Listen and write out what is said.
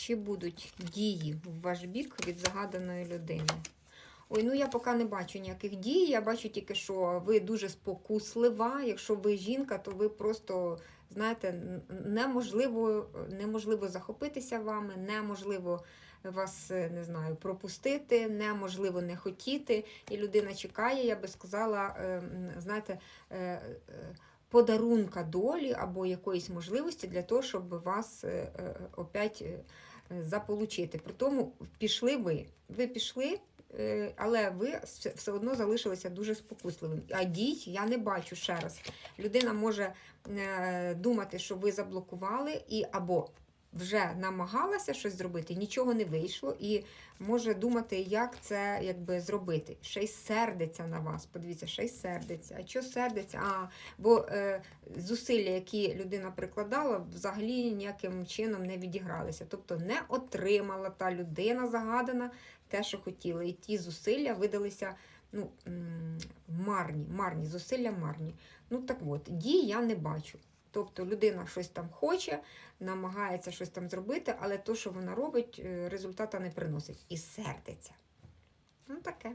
чи будуть дії в ваш бік від загаданої людини? Ой, ну я поки не бачу ніяких дій. Я бачу тільки, що ви дуже спокуслива. Якщо ви жінка, то ви просто, знаєте, неможливо, неможливо захопитися вами, неможливо вас, не знаю, пропустити, неможливо не хотіти. І людина чекає, я би сказала, е, знаєте, е, е, подарунка долі або якоїсь можливості для того, щоб вас е, е, опять е, заполучити. При тому пішли ви. Ви пішли, але ви все одно залишилися дуже спокусливим. А дій я не бачу ще раз. Людина може думати, що ви заблокували, і або вже намагалася щось зробити, нічого не вийшло, і може думати, як це якби зробити. Ще й сердиться на вас. Подивіться, ще й сердиться. А що сердиться? А, бо е, зусилля, які людина прикладала, взагалі ніяким чином не відігралися. Тобто не отримала та людина загадана те, що хотіла. І ті зусилля видалися ну, марні, марні, зусилля марні. Ну так от, дій я не бачу. Тобто людина щось там хоче, намагається щось там зробити, але то, що вона робить, е, результата не приносить. І сердиться. Ну таке.